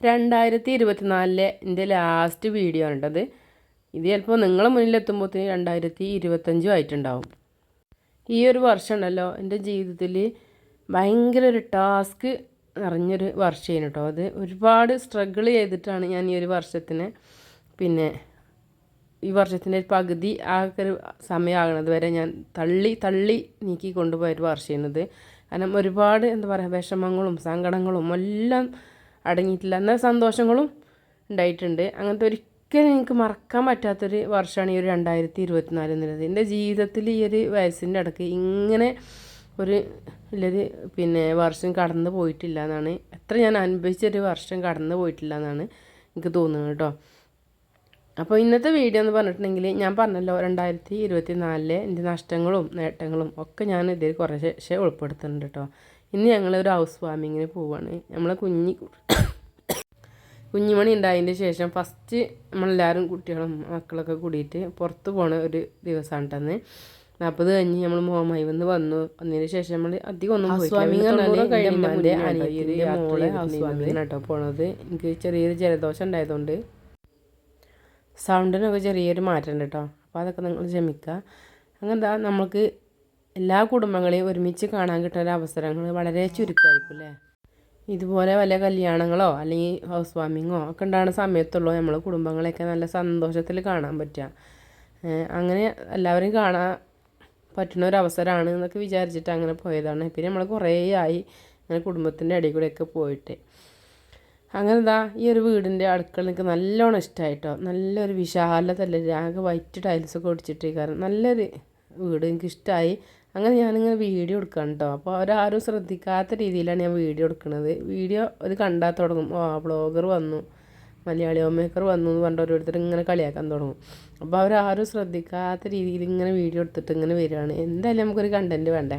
രണ്ടായിരത്തി ഇരുപത്തിനാലിലെ എന്റെ ലാസ്റ്റ് വീഡിയോ ആണ് കേട്ടത് ഇത് ചിലപ്പോൾ നിങ്ങളെ മുന്നിലെത്തുമ്പോഴത്തേന് രണ്ടായിരത്തി ഇരുപത്തഞ്ചും ആയിട്ടുണ്ടാവും. ഈ ഒരു വർഷം ഉണ്ടല്ലോ എന്റെ ജീവിതത്തിൽ ഭയങ്കര ഒരു ടാസ്ക് നിറഞ്ഞൊരു വർഷമാണ് കേട്ടോ അത് ഒരുപാട് സ്ട്രഗിൾ ചെയ്തിട്ടാണ് ഞാൻ ഈ ഒരു വർഷത്തിന് പിന്നെ ഈ വർഷത്തിന്റെ ഒരു പകുതി ആ ഒരു സമയമാകുന്നത് വരെ ഞാൻ തള്ളി തള്ളി നീക്കി കൊണ്ടുപോയൊരു വർഷമാണിത് കാരണം ഒരുപാട് എന്താ പറയുക വിഷമങ്ങളും സങ്കടങ്ങളും എല്ലാം അടങ്ങിയിട്ടില്ല. എന്നാൽ സന്തോഷങ്ങളും ഉണ്ടായിട്ടുണ്ട്. അങ്ങനത്തെ ഒരിക്കലും എനിക്ക് മറക്കാൻ പറ്റാത്തൊരു വർഷമാണ് ഈ ഒരു രണ്ടായിരത്തി ഇരുപത്തിനാല് എന്നുള്ളത്. എന്റെ ജീവിതത്തിൽ ഈ ഒരു വയസ്സിന്റെ ഇടയ്ക്ക് ഇങ്ങനെ ഒരു വലിയൊരു പിന്നെ വർഷം കടന്നു പോയിട്ടില്ല എന്നാണ്. എത്ര ഞാൻ അനുഭവിച്ചൊരു വർഷം കടന്നു പോയിട്ടില്ല എന്നാണ് എനിക്ക് തോന്നുന്നത് കേട്ടോ. അപ്പോൾ ഇന്നത്തെ വീഡിയോ എന്ന് പറഞ്ഞിട്ടുണ്ടെങ്കിൽ ഞാൻ പറഞ്ഞല്ലോ രണ്ടായിരത്തി ഇരുപത്തി നാലിലെ എന്റെ നഷ്ടങ്ങളും നേട്ടങ്ങളും ഒക്കെ ഞാൻ ഇതിൽ കുറേശ്ശെ ഉൾപ്പെടുത്തുന്നുണ്ട് കേട്ടോ. ഇന്ന് ഞങ്ങൾ ഒരു ഹൗസ് വാമിങ്ങിന് പോവാണ്. നമ്മളെ കുഞ്ഞി കുഞ്ഞുമണി ഉണ്ടായതിന്റെ ശേഷം ഫസ്റ്റ് നമ്മളെല്ലാവരും കുട്ടികളും മക്കളൊക്കെ കൂടിയിട്ട് പുറത്ത് പോണ ഒരു ദിവസമാണ് കേട്ടന്ന് നാൽപ്പത് കഴിഞ്ഞ് നമ്മൾ മോമായി വന്ന്. വന്നു വന്നതിന് ശേഷം നമ്മൾ അധികം ഒന്നും കേട്ടോ പോണത്. എനിക്ക് ചെറിയൊരു ജലദോഷം ഉണ്ടായതുകൊണ്ട് സൗണ്ടിനൊക്കെ ചെറിയൊരു മാറ്റം ഉണ്ട് കേട്ടോ അപ്പോൾ അതൊക്കെ നിങ്ങൾ ക്ഷമിക്കുക അങ്ങനെന്താ നമുക്ക് എല്ലാ കുടുംബങ്ങളെയും ഒരുമിച്ച് കാണാൻ കിട്ടുന്ന അവസരങ്ങൾ വളരെ ചുരുക്കമായിരിക്കും അല്ലേ? ഇതുപോലെ വല്ല കല്യാണങ്ങളോ അല്ലെങ്കിൽ ഹൗസ് വാമിങ്ങോ ഒക്കെ ഉണ്ടാകുന്ന സമയത്തുള്ളൂ നമ്മൾ കുടുംബങ്ങളെയൊക്കെ നല്ല സന്തോഷത്തിൽ കാണാൻ പറ്റുക. അങ്ങനെ എല്ലാവരും കാണാൻ പറ്റുന്ന ഒരു അവസരമാണ് എന്നൊക്കെ വിചാരിച്ചിട്ട് അങ്ങനെ പോയതാണ്. പിന്നെ നമ്മൾ കുറേ ആയി അങ്ങനെ കുടുംബത്തിന്റെ ഇടയിൽ കൂടെയൊക്കെ പോയിട്ട്. അങ്ങനെ ഇതാ ഈ ഒരു വീടിന്റെ അടുക്കള എനിക്ക് നല്ലോണം ഇഷ്ടമായിട്ടോ നല്ലൊരു വിശാലതല്ല ആകെ വൈറ്റ് ടൈൽസൊക്കെ ഒടിച്ചിട്ട് കാരണം നല്ലൊരു വീട് എനിക്ക് ഇഷ്ടമായി അങ്ങനെ ഞാനിങ്ങനെ വീഡിയോ എടുക്കണം കേട്ടോ അപ്പോൾ അവരാരും ശ്രദ്ധിക്കാത്ത രീതിയിലാണ് ഞാൻ വീഡിയോ എടുക്കുന്നത് വീഡിയോ ഇത് കണ്ടാൽ തുടങ്ങും. ഓ ബ്ലോഗർ വന്നു മലയാളി ഹോം മേക്കർ വന്നു എന്ന് പറഞ്ഞിട്ട് ഓരോരുത്തർ ഇങ്ങനെ കളിയാക്കാൻ തുടങ്ങും. അപ്പോൾ അവരാരും ശ്രദ്ധിക്കാത്ത രീതിയിൽ ഇങ്ങനെ വീഡിയോ എടുത്തിട്ട് ഇങ്ങനെ വരികയാണ്. എന്തായാലും നമുക്കൊരു കണ്ടന്റ് വേണ്ടേ?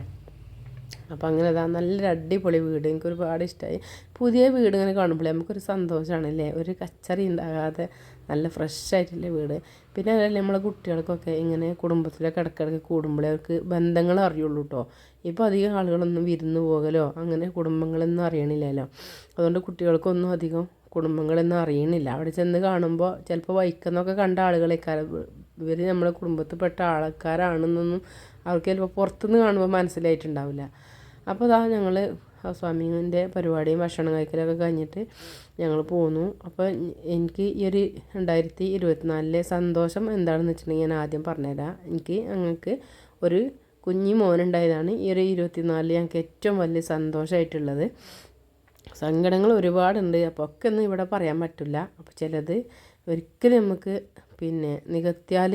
അപ്പോൾ അങ്ങനെ അതാ നല്ലൊരു അടിപൊളി വീട്. എനിക്ക് ഒരുപാട് ഇഷ്ടമായി പുതിയ വീട് ഇങ്ങനെ കാണുമ്പോഴേ നമുക്കൊരു സന്തോഷമാണ് അല്ലേ ഒരു കച്ചറി ഉണ്ടാകാതെ നല്ല ഫ്രഷ് ആയിട്ടുള്ള വീട്. പിന്നെ അതല്ലേ നമ്മളെ കുട്ടികൾക്കൊക്കെ ഇങ്ങനെ കുടുംബത്തിലൊക്കെ ഇടയ്ക്കിടയ്ക്ക് കൂടുമ്പോഴേ അവർക്ക് ബന്ധങ്ങൾ അറിയുള്ളൂ കേട്ടോ ഇപ്പോൾ അധികം ആളുകളൊന്നും വിരുന്ന് പോകലോ അങ്ങനെ കുടുംബങ്ങളൊന്നും അറിയണില്ലല്ലോ. അതുകൊണ്ട് കുട്ടികൾക്കൊന്നും അധികം കുടുംബങ്ങളൊന്നും അറിയണില്ല. അവിടെ ചെന്ന് കാണുമ്പോൾ ചിലപ്പോൾ വൈക്കുന്നൊക്കെ കണ്ട ആളുകളേക്കാരം. ഇവർ നമ്മളെ കുടുംബത്തിൽപ്പെട്ട ആൾക്കാരാണെന്നൊന്നും അവർക്ക് ചിലപ്പോൾ പുറത്തുനിന്ന് കാണുമ്പോൾ മനസ്സിലായിട്ടുണ്ടാവില്ല. അപ്പോൾ അതാ ഞങ്ങൾ ഹൗസ് പരിപാടിയും ഭക്ഷണം കഴിക്കലൊക്കെ കഴിഞ്ഞിട്ട് ഞങ്ങൾ പോന്നു. അപ്പോൾ എനിക്ക് ഈ ഒരു രണ്ടായിരത്തി ഇരുപത്തിനാലിലെ സന്തോഷം എന്താണെന്ന് വെച്ചിട്ടുണ്ടെങ്കിൽ ഞാൻ ആദ്യം പറഞ്ഞുതരാം. എനിക്ക് ഞങ്ങൾക്ക് ഒരു കുഞ്ഞി മോനുണ്ടായതാണ് ഈ ഒരു ഇരുപത്തിനാലിൽ ഞങ്ങൾക്ക് ഏറ്റവും വലിയ സന്തോഷമായിട്ടുള്ളത്. സങ്കടങ്ങൾ ഒരുപാടുണ്ട് അപ്പോൾ ഒക്കെ ഒന്നും ഇവിടെ പറയാൻ പറ്റില്ല. അപ്പോൾ ചിലത് ഒരിക്കലും നമുക്ക് പിന്നെ നികത്തിയാൽ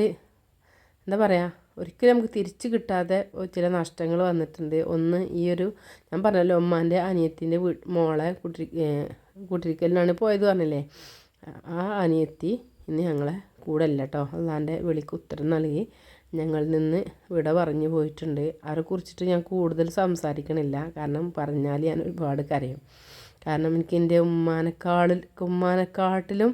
എന്താ പറയുക? ഒരിക്കലും നമുക്ക് തിരിച്ചു കിട്ടാതെ ചില നഷ്ടങ്ങൾ വന്നിട്ടുണ്ട്. ഒന്ന് ഈ ഒരു ഞാൻ പറഞ്ഞല്ലോ ഉമ്മാന്റെ അനിയത്തിന്റെ വീ മോളെ കുട്ടി കുട്ടിരിക്കലിനാണ് പോയത് പറഞ്ഞില്ലേ? ആ അനിയത്തി ഇന്ന് ഞങ്ങളെ കൂടെ അല്ല കേട്ടോ അല്ലാണ്ട് വിളിക്ക് ഉത്തരം നൽകി ഞങ്ങളിൽ നിന്ന് വിട പറഞ്ഞു പോയിട്ടുണ്ട്. അവരെ കുറിച്ചിട്ട് ഞാൻ കൂടുതൽ സംസാരിക്കണില്ല. കാരണം പറഞ്ഞാൽ ഞാൻ ഒരുപാട് കരയും. കാരണം എനിക്ക് എന്റെ ഉമ്മാനെക്കാളിൽ ഉമ്മാനെക്കാട്ടിലും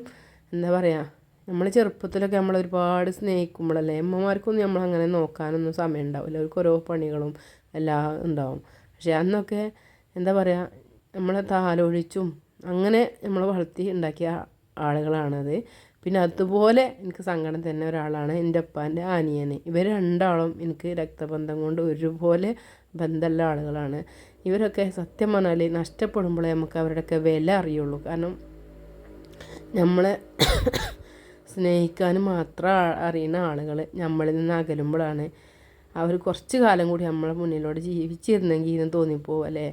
എന്താ പറയുക നമ്മൾ ചെറുപ്പത്തിലൊക്കെ നമ്മൾ ഒരുപാട് സ്നേഹിക്കുമ്പോഴല്ലേ അമ്മമാർക്കൊന്നും നമ്മൾ അങ്ങനെ നോക്കാനൊന്നും സമയം ഉണ്ടാവില്ല അവർക്ക് ഓരോ പണികളും എല്ലാം ഉണ്ടാവും. പക്ഷേ അന്നൊക്കെ എന്താ പറയുക നമ്മളെ താലോഴിച്ചും അങ്ങനെ നമ്മൾ വളർത്തി ഉണ്ടാക്കിയ ആളുകളാണത്. പിന്നെ അതുപോലെ എനിക്ക് സങ്കടം തന്നെ ഒരാളാണ് എന്റെ അപ്പാന്റെ ആനിയന് ഇവർ രണ്ടാളും എനിക്ക് രക്തബന്ധം കൊണ്ട് ഒരുപോലെ ബന്ധമുള്ള ആളുകളാണ്. ഇവരൊക്കെ സത്യം പറഞ്ഞാൽ നഷ്ടപ്പെടുമ്പോഴേ നമുക്ക് അവരുടെയൊക്കെ വില അറിയുള്ളൂ. കാരണം നമ്മളെ സ്നേഹിക്കാനും മാത്രം അറിയുന്ന ആളുകൾ നമ്മളിൽ നിന്ന് അകലുമ്പോഴാണ് അവർ കുറച്ച് കാലം കൂടി നമ്മളെ മുന്നിലൂടെ ജീവിച്ചിരുന്നെങ്കിൽ എന്ന് തോന്നിപ്പോവും അല്ലേ?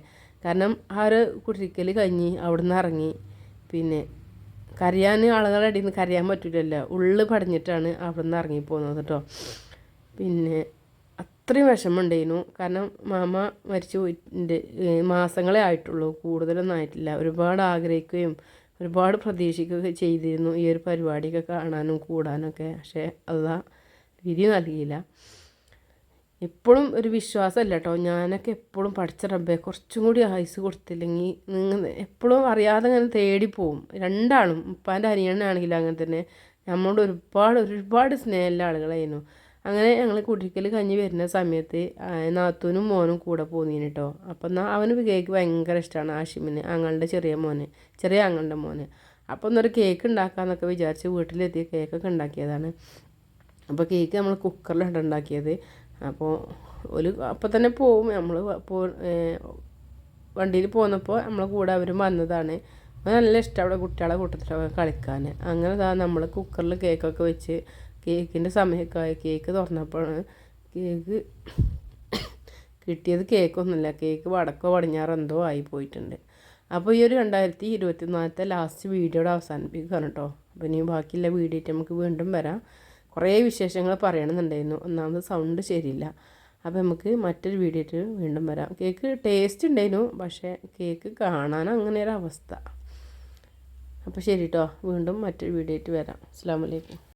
കാരണം ആ ഒരു കുട്ടിക്കൽ കഴിഞ്ഞ് അവിടെ നിന്ന് ഇറങ്ങി. പിന്നെ കരയാൻ ആളുകളുടെ ഇടയിൽ നിന്ന് കരയാൻ പറ്റില്ലല്ലോ ഉള്ളു പടഞ്ഞിട്ടാണ് അവിടെ നിന്ന് ഇറങ്ങിപ്പോകുന്നത് കേട്ടോ. പിന്നെ അത്രയും വിഷമമുണ്ടായിരുന്നു. കാരണം മാമ മരിച്ചു പോയിട്ടുണ്ട് മാസങ്ങളെ ആയിട്ടുള്ളൂ. കൂടുതലൊന്നും ആയിട്ടില്ല. ഒരുപാട് ആഗ്രഹിക്കുകയും ഒരുപാട് പ്രതീക്ഷിക്കുകയൊക്കെ ചെയ്തിരുന്നു ഈ ഒരു പരിപാടിയൊക്കെ കാണാനും കൂടാനൊക്കെ. പക്ഷേ അതാ വിധി നൽകിയില്ല. എപ്പോഴും ഒരു വിശ്വാസമല്ല കേട്ടോ. ഞാനൊക്കെ എപ്പോഴും പഠിച്ച റബ്ബെ കുറച്ചും കൂടി ആയുസ് കൊടുത്തില്ലെങ്കിൽ നിങ്ങൾ എപ്പോഴും അറിയാതെ അങ്ങനെ തേടിപ്പോവും രണ്ടാളും ഉപ്പാന്റെ അനിയനാണെങ്കിലും അങ്ങനെ തന്നെ. നമ്മളോട് ഒരുപാട് ഒരുപാട് സ്നേഹമുള്ള ആളുകളായിരുന്നു. അങ്ങനെ ഞങ്ങൾ കുടിക്കൽ കഞ്ഞി വരുന്ന സമയത്ത് നാത്തൂനും മോനും കൂടെ പോന്നീന് കേട്ടോ അപ്പം എന്നാൽ അവന് കേക്ക് ഭയങ്കര ഇഷ്ടമാണ് ആഷിമിന് അങ്ങളുടെ ചെറിയ മോന് ചെറിയ അങ്ങളുടെ മോന്. അപ്പോൾ ഒന്നൊരു കേക്ക് ഉണ്ടാക്കാമെന്നൊക്കെ വിചാരിച്ച് വീട്ടിലെത്തി കേക്കൊക്കെ ഉണ്ടാക്കിയതാണ് അപ്പോൾ കേക്ക് നമ്മൾ കുക്കറിലാണ് ഉണ്ടാക്കിയത് അപ്പോൾ ഒരു അപ്പോൾ തന്നെ പോവും. നമ്മൾ പോ വണ്ടിയിൽ പോന്നപ്പോൾ നമ്മളെ കൂടെ അവരും വന്നതാണ്. നല്ല ഇഷ്ടം അവിടെ കുട്ടികളെ കൂട്ടത്തിലൊക്കെ കളിക്കാൻ അങ്ങനെ നമ്മൾ കുക്കറിൽ കേക്കൊക്കെ വെച്ച് കേക്കിന്റെ സമയമൊക്കെ കേക്ക് തുറന്നപ്പോഴാണ് കേക്ക് കിട്ടിയത് കേക്കൊന്നുമില്ല. കേക്ക് വടക്കോ പടിഞ്ഞാറോ എന്തോ ആയി പോയിട്ടുണ്ട്. അപ്പോൾ ഈ ഒരു രണ്ടായിരത്തി ഇരുപത്തി നാലത്തെ ലാസ്റ്റ് വീഡിയോയുടെ അവസാനിപ്പിക്കുകയാണ് കേട്ടോ അപ്പോൾ ഇനി ബാക്കിയുള്ള വീഡിയോ നമുക്ക് വീണ്ടും വരാം. കുറേ വിശേഷങ്ങൾ പറയണമെന്നുണ്ടായിരുന്നു. ഒന്നാമത് സൗണ്ട് ശരിയില്ല. അപ്പോൾ നമുക്ക് മറ്റൊരു വീഡിയോ വീണ്ടും വരാം. കേക്ക് ടേസ്റ്റ് ഉണ്ടായിരുന്നു. പക്ഷേ കേക്ക് കാണാൻ അങ്ങനെ ഒരു അവസ്ഥ. അപ്പോൾ ശരി കേട്ടോ വീണ്ടും മറ്റൊരു വീഡിയോ വരാം. അസ്സാം വലൈക്കും